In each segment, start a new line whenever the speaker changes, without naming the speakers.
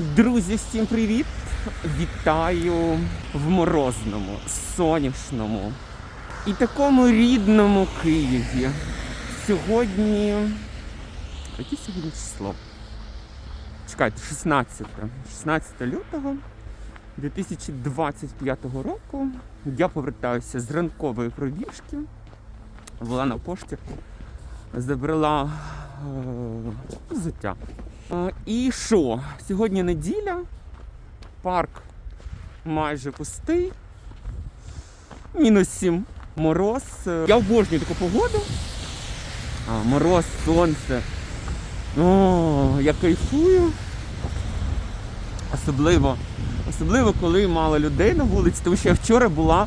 Друзі, всім привіт! Вітаю в морозному, сонячному і такому рідному Києві. Сьогодні. Яке сьогодні число? Чекайте, 16. 16 лютого 2025 року. Я повертаюся з ранкової пробіжки. Була на пошті, забрала е, взуття. І що? Сьогодні неділя, парк майже пустий, мінус 7 мороз. Я обожнюю таку погоду. А, мороз, сонце. О, я кайфую. Особливо, особливо, коли мало людей на вулиці, тому що я вчора була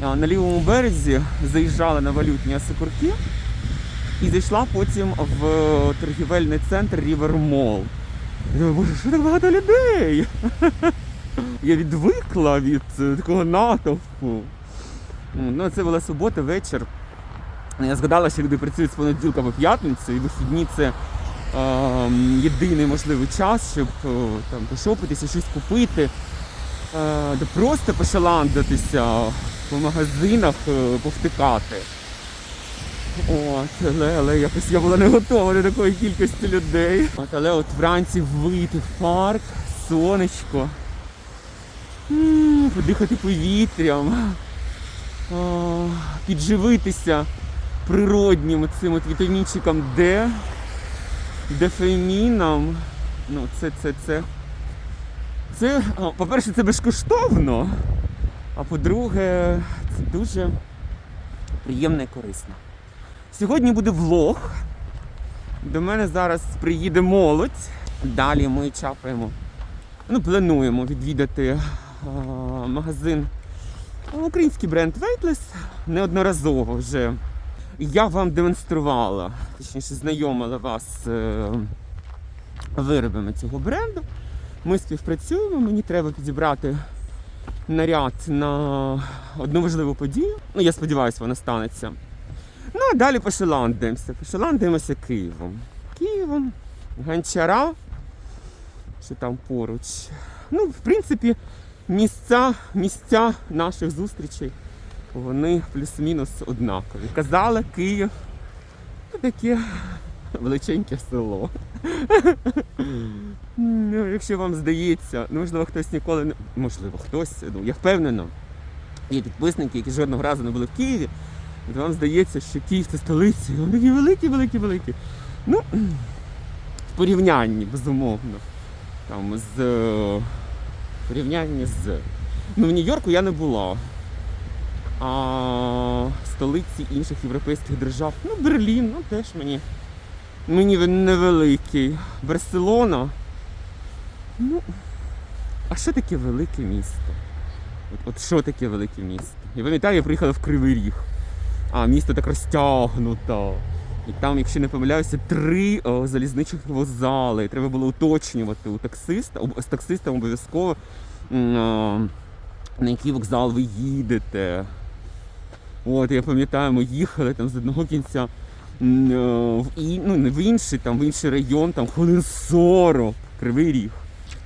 на лівому березі, заїжджала на валютні осокорки і зайшла потім в торгівельний центр Mall. Я думаю, боже, що так багато людей? Я відвикла від такого натовпу. Ну, це була субота, вечір. Я згадала, що люди працюють з понеділка по п'ятницю, і вихідні це е, єдиний можливий час, щоб е, там пошопитися, щось купити, е, просто пошаландитися по магазинах, е, повтикати. От, але, але якось я була не готова до такої кількості людей. От, але от вранці вийти в парк, сонечко, подихати повітрям, а, підживитися природнім цим от вітамінчиком Д, дефеміном. Ну, це, це, це. Це, по-перше, це безкоштовно, а по-друге, це дуже приємно і корисно. Сьогодні буде влог. До мене зараз приїде молодь. Далі ми чапаємо. Ну, плануємо відвідати а, магазин український бренд Weightless. Неодноразово вже. Я вам демонструвала, точніше, знайомила вас з е, виробами цього бренду. Ми співпрацюємо, мені треба підібрати наряд на одну важливу подію. Ну, я сподіваюся, вона станеться. Ну, а далі пошеландуємося. Пошеландуємося Києвом. Києвом, Гончара, що там поруч. Ну, в принципі, місця, місця наших зустрічей, вони плюс-мінус однакові. Казала, Київ таке величеньке село. Ну, якщо вам здається, ну, можливо, хтось ніколи не. Можливо, хтось, ну, я впевнена, є підписники, які жодного разу не були в Києві. От вам здається, що Київ це столиця, і вони такі великі, великі, великі. Ну, в порівнянні, безумовно. Там з е, в порівнянні з. Ну, в Нью-Йорку я не була. А столиці інших європейських держав. Ну, Берлін, ну теж мені. Мені він невеликий. Барселона. Ну. А що таке велике місто? От, от що таке велике місто? Я пам'ятаю, я приїхала в Кривий Ріг. А місто так розтягнуто. І там, якщо не помиляюся, три о, залізничних вокзали. Треба було уточнювати у таксиста, з таксистом обов'язково, на який вокзал ви їдете. От, я пам'ятаю, ми їхали там з одного кінця в, ну, не в інший, там, в інший район, там хвилин 40, Кривий Ріг.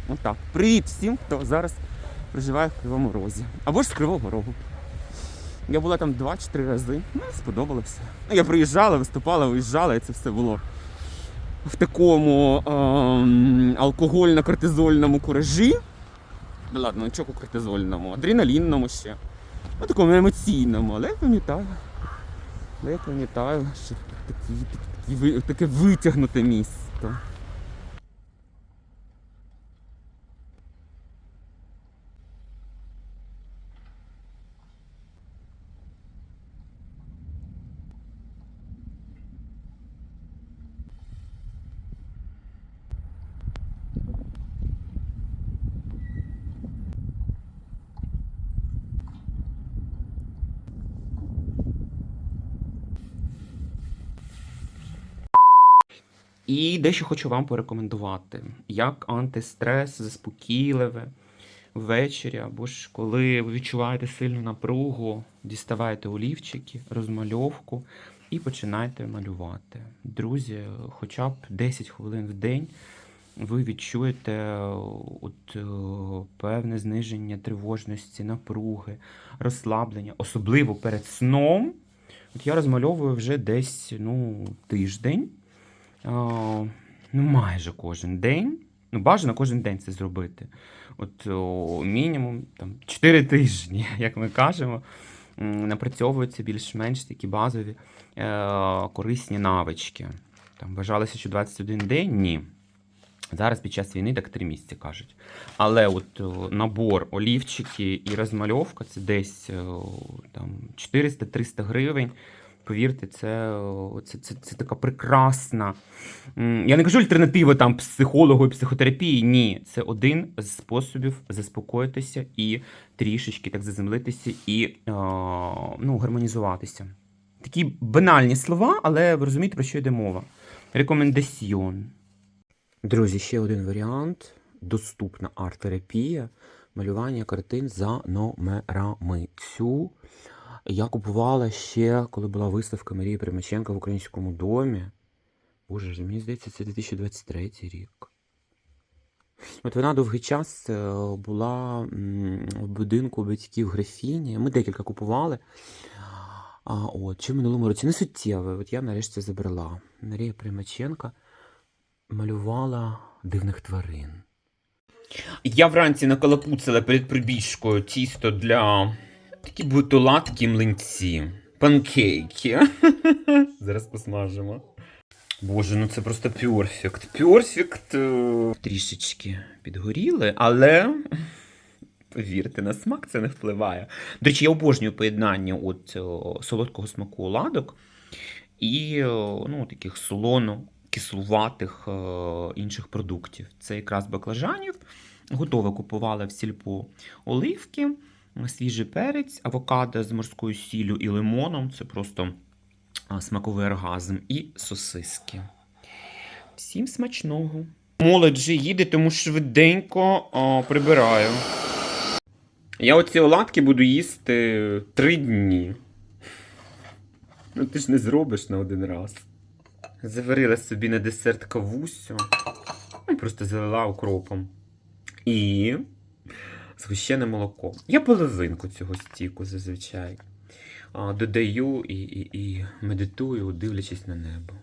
Отак. Привіт всім, хто зараз проживає в Кривому Розі. Або ж з Кривого Рогу. Я була там два чи три рази. Ну, сподобалося. Ну, я приїжджала, виступала, виїжджала, і це все було в такому ем, алкогольно-кортизольному куражі. Ну, ладно, не чоку кортизольному, адреналінному ще. Ну, такому емоційному, але я пам'ятаю. Але я пам'ятаю, що такі, такі, таке витягнуте місто. І дещо хочу вам порекомендувати, як антистрес, заспокійливе ввечері, або ж коли ви відчуваєте сильну напругу, діставайте олівчики, розмальовку і починайте малювати. Друзі, хоча б 10 хвилин в день
ви відчуєте от, е, певне зниження тривожності, напруги, розслаблення, особливо перед сном. От я розмальовую вже десь ну, тиждень, ну майже кожен день. Ну, бажано кожен день це зробити. От мінімум там, 4 тижні, як ми кажемо, напрацьовуються більш-менш такі базові е, корисні навички. Там вважалося, що 21 день ні. Зараз під час війни так 3 місяці кажуть. Але от набор олівчики і розмальовка це десь о, там 400-300 гривень. Повірте, це, це, це, це така прекрасна. Я не кажу альтернатива там психологу і психотерапії. Ні, це один з способів заспокоїтися і трішечки так заземлитися і ну, гармонізуватися. Такі банальні слова, але ви розумієте, про що йде мова. Рекомендаціон. Друзі, ще один варіант. Доступна арт-терапія, малювання картин за номерами. Цю я купувала ще, коли була виставка Марії Примаченка в українському домі. Боже ж, мені здається, це 2023 рік. От вона довгий час е, була в будинку батьків графіні. Ми декілька купували. А, от, чи в минулому році не суттєве. От я нарешті забрала. Марія Примаченка малювала дивних тварин. Я вранці накалапуцила перед прибіжкою тісто для такі бутоладкі млинці. Панкейки. Зараз посмажимо. Боже, ну це просто перфект. Перфект. е, Трішечки підгоріли, але. Повірте, на смак це не впливає. До речі, я обожнюю поєднання от, солодкого смаку оладок і ну, таких солоно-кислуватих е, інших продуктів. Це якраз баклажанів. Готове купувала в сільпо оливки, свіжий перець, авокадо з морською сіллю і лимоном. Це просто смаковий оргазм і сосиски. Всім смачного. Молодь же їде, тому швиденько а, прибираю. Я оці оладки буду їсти три дні. Ну ти ж не зробиш на один раз. Заварила собі на десерт кавусю. Ну, Просто залила укропом. І згущене молоко. Я половинку цього стіку зазвичай. Додаю і, і, і медитую, дивлячись на небо.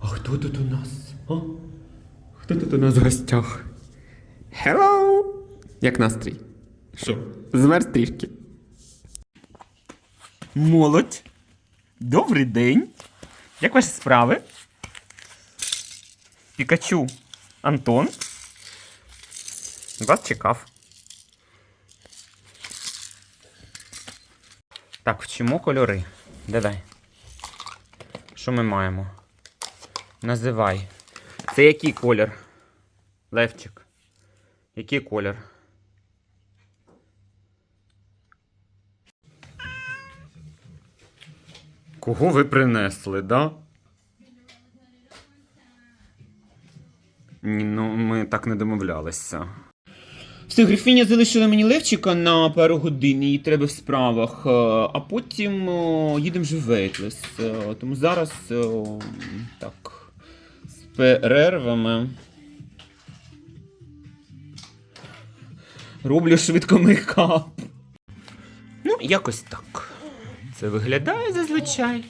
А хто тут у нас? А? Хто тут у нас в гостях? Hello! Як настрій? Що? Змерз трішки. Молодь. Добрий день. Як ваші справи? Пікачу Антон. Вас чекав. Так, вчимо кольори. Давай. Що ми маємо? Називай. Це який колір? Левчик. Який колір? Кого ви принесли, да? Ну ми так не домовлялися. Все, Грифіня залишила мені Левчика на пару годин, їй треба в справах, е, а потім о, їдемо вже в Вейтлес. Е, Тому зараз е, так, з перервами. Роблю швидко мейкап. Ну, якось так. Це виглядає зазвичай.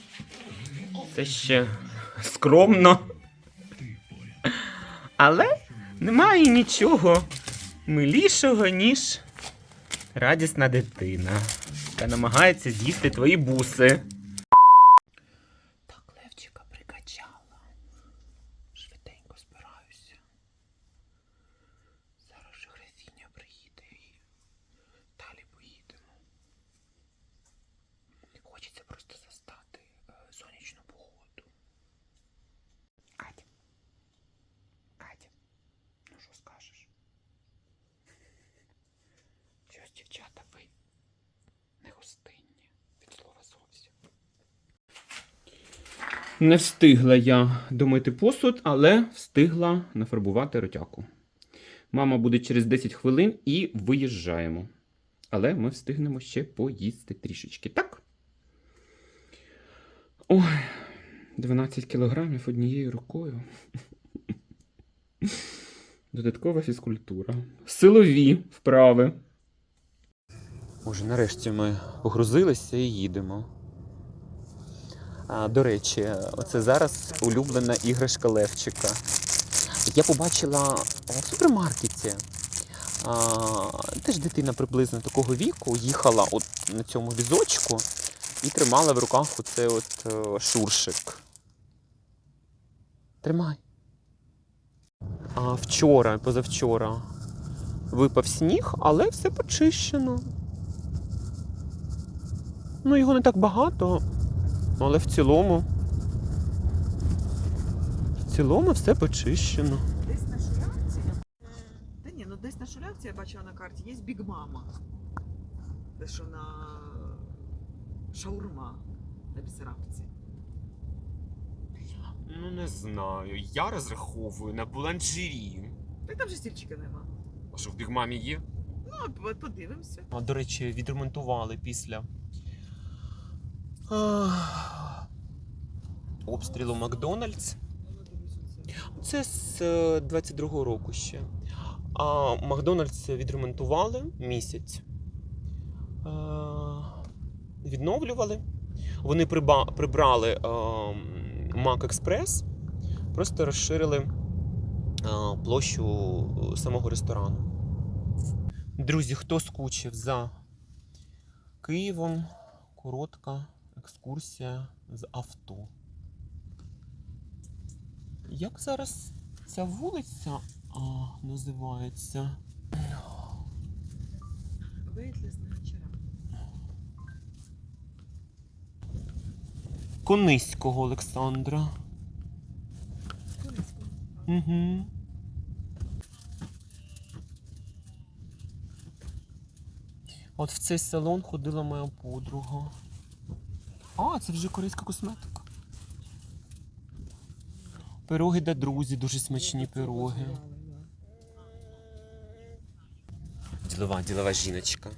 Це ще скромно. Але немає нічого милішого, ніж радісна дитина, яка намагається з'їсти твої буси. Так, Левчика прикачала. Швиденько збираюся. Зараз же графіня приїде і далі поїдемо. Хочеться просто застати е, сонячну погоду. Катя. Катя, ну що скажеш? Щось, дівчата, ви не гостинні від слова зовсім. Не встигла я домити посуд, але встигла нафарбувати ротяку. Мама буде через 10 хвилин і виїжджаємо. Але ми встигнемо ще поїсти трішечки, так? Ой, 12 кілограмів однією рукою. Додаткова фізкультура. Силові вправи. Може, нарешті ми погрузилися і їдемо. А, до речі, оце зараз улюблена іграшка Левчика. Я побачила в супермаркеті. А, теж дитина приблизно такого віку їхала от на цьому візочку і тримала в руках оцей от е, шуршик. Тримай. А вчора, позавчора випав сніг, але все почищено. Ну, його не так багато, але в цілому. В цілому все почищено.
Десь на шулявці. Та ні, ну десь на шулявці я бачила на карті, є Біг Мама. Те, що на шаурма на Бісарабці.
Ну, не знаю. Я розраховую на буланжері.
Та там же стільчика нема.
А що в бігмамі є?
Ну, подивимося.
А, до речі, відремонтували після обстрілу Макдональдс. Це з е, 22-го року ще. А Макдональдс відремонтували місяць. Е, Відновлювали. Вони прибрали е, Mac Express, просто розширили е, площу самого ресторану. Друзі, хто скучив за Києвом, коротка екскурсія з авто. Як зараз ця вулиця а, називається?
Вейтлес на вечора.
Кониського Олександра. Угу. От в цей салон ходила моя подруга. А, це вже корейська косметика. Пироги для друзі, дуже смачні пироги. Ділова, ділова жіночка.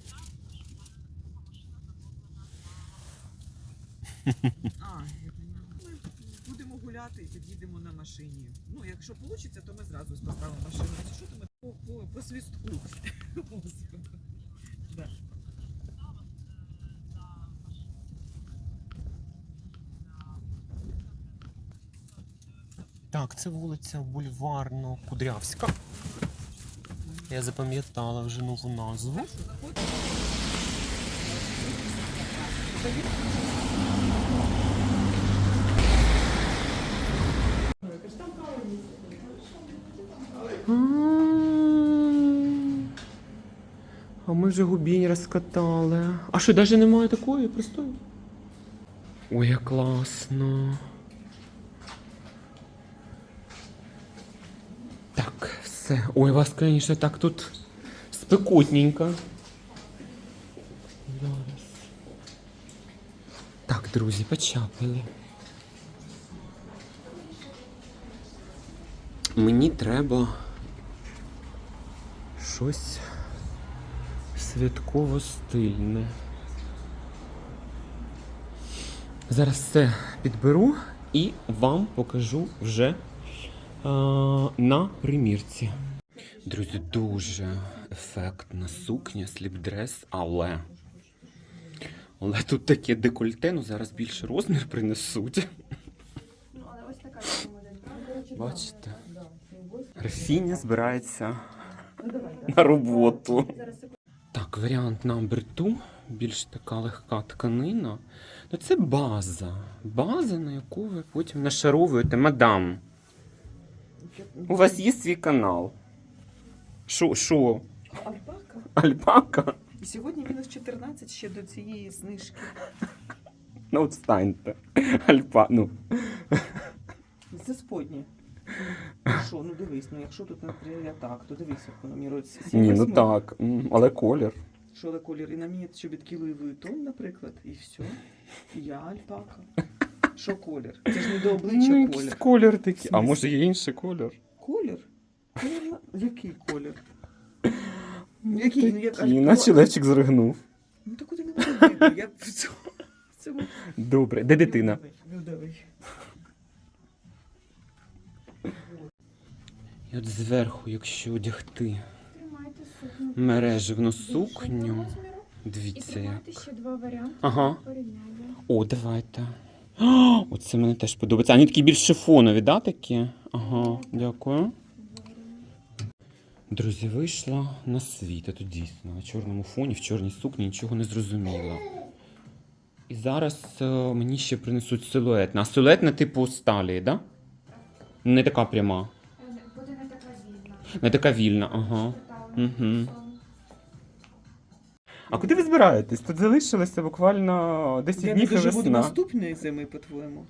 Ми будемо гуляти і під'їдемо на машині. Ну, якщо вийде, то ми зразу поставимо машину. Якщо що, то ми по, по, по свістку.
Так, це вулиця Бульварно-Кудрявська. Я запам'ятала вже нову назву. А ми вже губінь розкатали. А що, навіть немає такої простої? Ой, як класно. Так, все. Ой, вас, звісно, так тут спекотненько. Зараз. Так, друзі, почапили. Мені треба щось святково стильне. Зараз все підберу і вам покажу вже на примірці. Друзі, дуже ефектна сукня, сліпдрес, але. Але тут таке декольте, ну зараз більше розмір принесуть. Бачите? Рафіня збирається на роботу. Так, варіант number two. Більш така легка тканина. Ну це база. База, на яку ви потім нашаровуєте. Мадам, у вас є свій канал. Що? Що?
Альпака.
Альпака?
І сьогодні мінус 14 ще до цієї знижки.
Ну, от встаньте. Альпа. Ну.
Це сподні. Ну що, ну дивись, ну якщо тут наприклад так, то дивись, як воно мірується.
Ні, ну так. М, Але колір.
Що за колір? І на мені Луї Vuitton, наприклад, і все. І я альпака. Що колір? Це ж не до обличчя
Ну, якийсь
колір.
колір такий. А може є інший колір?
Колір? Колір Який колір? Який? Ну, як
Такий,
альпака.
наче Левчик зригнув.
Ну так куди не видно. Я в цьому- в
Добре. Де дитина? І от зверху, якщо одягти
Тримайте сукню.
мережевну сукню.
розміру. І
Дивіться
тримайте ще два варіанти.
Ага. О, давайте. О, оце мені теж подобається. А Вони такі більш шифонові, да, такі? Ага, дякую. Друзі, вийшла на світ, а тут дійсно на чорному фоні, в чорній сукні нічого не зрозуміло. І зараз е, мені ще принесуть силуетне. А силуетне типу сталі, да? Не така пряма.
Е, Буде не така вільна.
Не така вільна, ага.
Детально.
А куди ви збираєтесь? Тут залишилося буквально 10
Я не
днів і
доживу до
весна.
наступної зими, по-твоєму.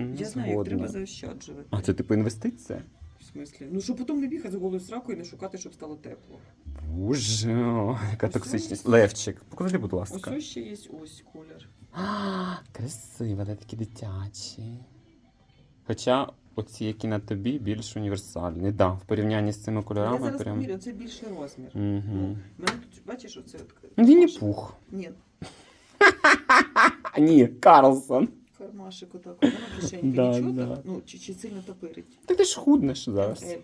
М,
Я знаю, як
згодна.
треба заощаджувати.
А це типу інвестиція?
В смислі? Ну, щоб потім не бігати за голою сракою і не шукати, щоб стало тепло.
Боже, яка
Ось
токсичність.
ось.
Левчик, покажи, будь
Ось
ласка.
ось ще є ось колір.
А, Красиво, де такі дитячі. Хоча оці, які на тобі, більш універсальні. Да, в порівнянні з цими
Я
кольорами
зараз
прям.
поміряю, це більший розмір. Ну,
Угу.
мене тут, бачиш, оце от
Вінні
кармашик.
пух.
Ні,
ні, Карлсон.
кармашик отак, воно кишеньки
Да,
нічого,
да.
ну, чи, чи сильно топирить.
Так ти ж худнеш зараз.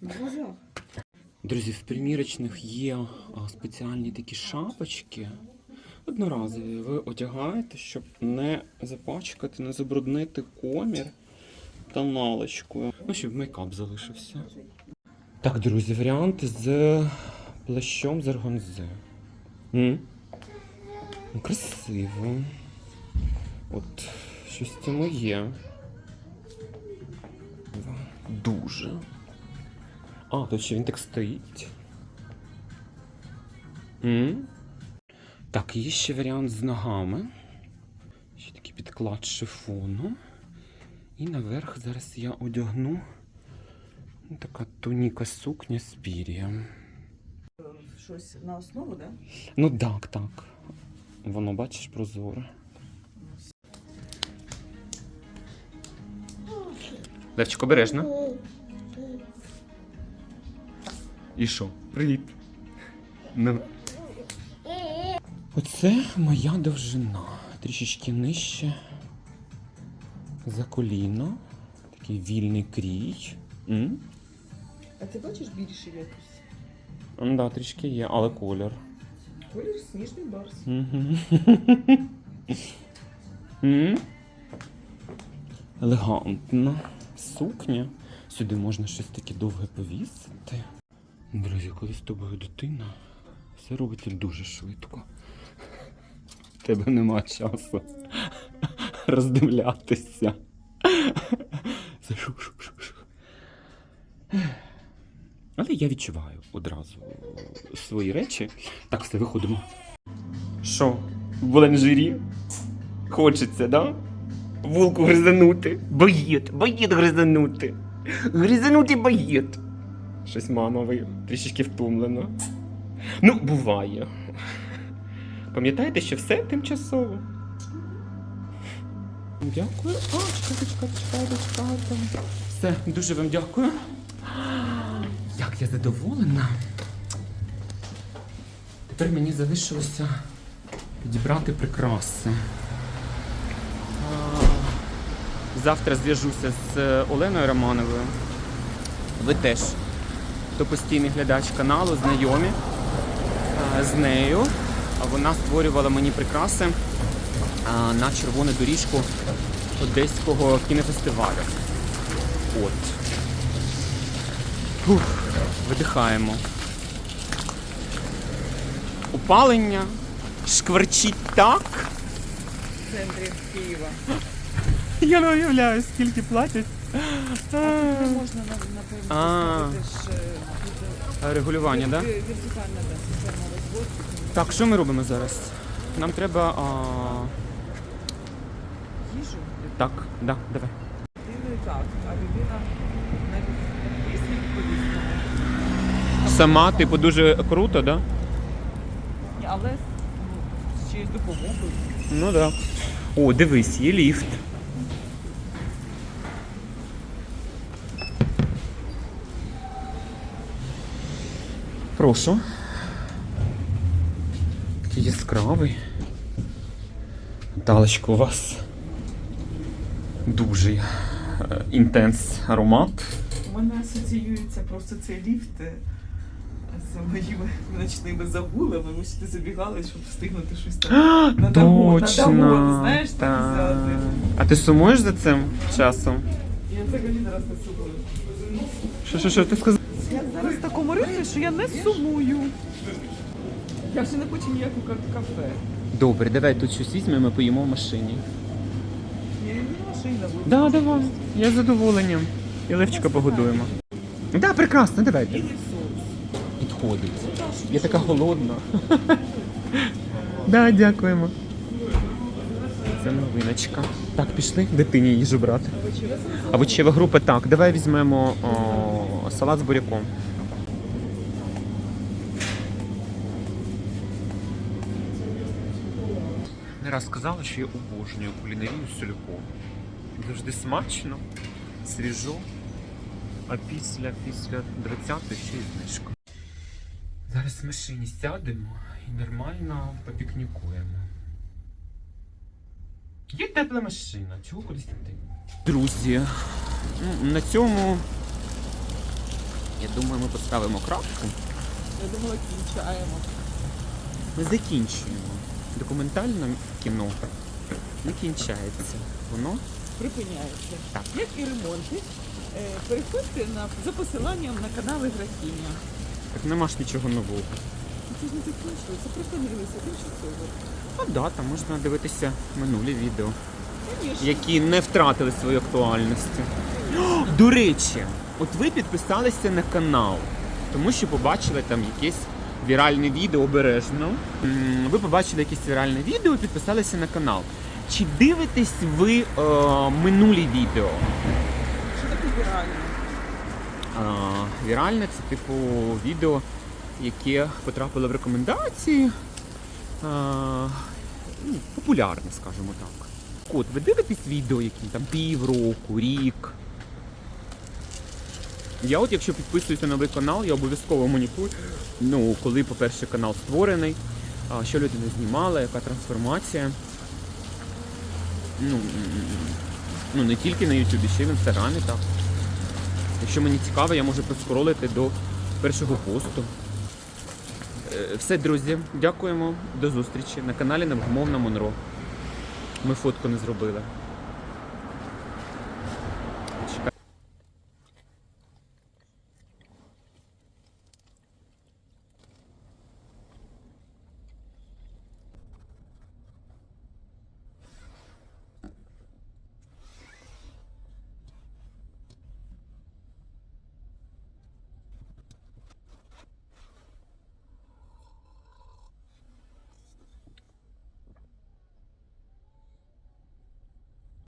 На глазах.
Друзі, в примірочних є спеціальні такі шапочки. Одноразові ви одягаєте, щоб не запачкати, не забруднити комір тоналочкою. Ну, щоб мейкап залишився. Так, друзі, варіанти з плащом з органзи. М? Ну, красиво. От, щось в цьому є. Дуже. А, тут ще він так стоїть. М? Так, є ще варіант з ногами. Ще такий підклад шифону. І наверх зараз я одягну ну, така туніка сукня з пір'ям.
Щось на основу, так? Да?
Ну так, так. Воно, бачиш, прозоре. Левчик, обережно. І що? Привіт. Ну. Оце моя довжина. Трішечки нижче. За коліно. Такий вільний крій. М?
А ти бачиш більший якийсь?
М, Да, трішки є, але колір.
Колір сніжний барс.
Мгм. М? Елегантна сукня. Сюди можна щось таке довге повісити. Друзі, коли з тобою дитина, все робиться дуже швидко. В тебе нема часу роздивлятися. Але я відчуваю одразу свої речі. Так, все, виходимо. Що, в Боленжирі? Хочеться, да? Вулку гризанути. Боєт, боєт гризанути. Гризанути боєт. Щось мама трішечки втомлена. Ну, буває. Пам'ятаєте, що все тимчасово. Дякую. А, чекайте, чекайте, чекайте, чекайте. Все, дуже вам дякую. Як я задоволена. Тепер мені залишилося підібрати прикраси. Завтра зв'яжуся з Оленою Романовою. Ви теж. Хто постійний глядач каналу, знайомі з нею. Вона створювала мені прикраси на червону доріжку Одеського кінофестивалю. От. Фух, видихаємо. Опалення шкварчить так.
В центрі Києва.
Я не уявляю, скільки платять.
Не можна, напевно,
А.
ж е,
Регулювання, так?
Вертикальна система розводки.
Так, що ми робимо зараз? Нам треба. А... Так, да, давай. Сама, типу, дуже круто, да?
Але ну, з чиєюсь допомогою.
Ну так. Да. О, дивись, є ліфт. Прошу. Такий яскравий. Наталочка, у вас дуже е, інтенс аромат.
У мене асоціюється просто цей ліфт е, з моїми ночними загулами. Ми сюди забігали, щоб встигнути щось там. На дому- на
Точно.
дому, знаєш, так
Та.
взяти.
А ти сумуєш за цим часом?
Я взагалі зараз не сумую.
Що, що, що ти сказав?
Я зараз в такому ритмі, що я не сумую. Я вже не хочу ніяку кафе.
Добре, давай тут щось візьмемо, поїмо в машині.
Машина.
Да, давай. Я з задоволенням. І Левчика погодуємо. Да, прекрасно, давайте. Підходить. Я така голодна. Да, дякуємо. Це новиночка. Так, пішли дитині їжу брати. А овочева група так. Давай візьмемо о, салат з буряком. Не раз сказала, що я обожнюю кулінарію з сільпо. Завжди смачно, свіжо, а після, після 20 ще й знижка. Зараз в машині сядемо і нормально попікнікуємо. Є тепла машина, чого кудись йти? Друзі, ну, на цьому, я думаю, ми поставимо крапку.
Я думала, кінчаємо.
Ми закінчуємо. Документальне кіно не кінчається. Воно
Припиняється.
Так.
Як і ремонти. Е, Переходьте на, за посиланням на канали Графіня.
так нема ж нічого нового.
Це ж не закінчилося, припинилися тимчасово.
А да, там можна дивитися минулі відео.
Звісно.
які не втратили свою актуальності. О, До речі, от ви підписалися на канал, тому що побачили там якесь віральне відео обережно. Ви побачили якесь віральне відео і підписалися на канал. Чи дивитесь ви е, минулі відео?
Що таке вірально?
Е, віральне це типу відео, яке потрапило в рекомендації. Е, ну, популярне, скажімо так. От, ви дивитесь відео, які там півроку, рік. Я от якщо підписуюся на новий канал, я обов'язково моніторю, ну, коли, по-перше, канал створений, що людина знімала, яка трансформація. Ну, ну не тільки на Ютубі, ще й в інстаграмі так. Якщо мені цікаво, я можу проскролити до першого посту. Е, Все, друзі, дякуємо. До зустрічі на каналі Невгомовна Монро. Ми фотку не зробили.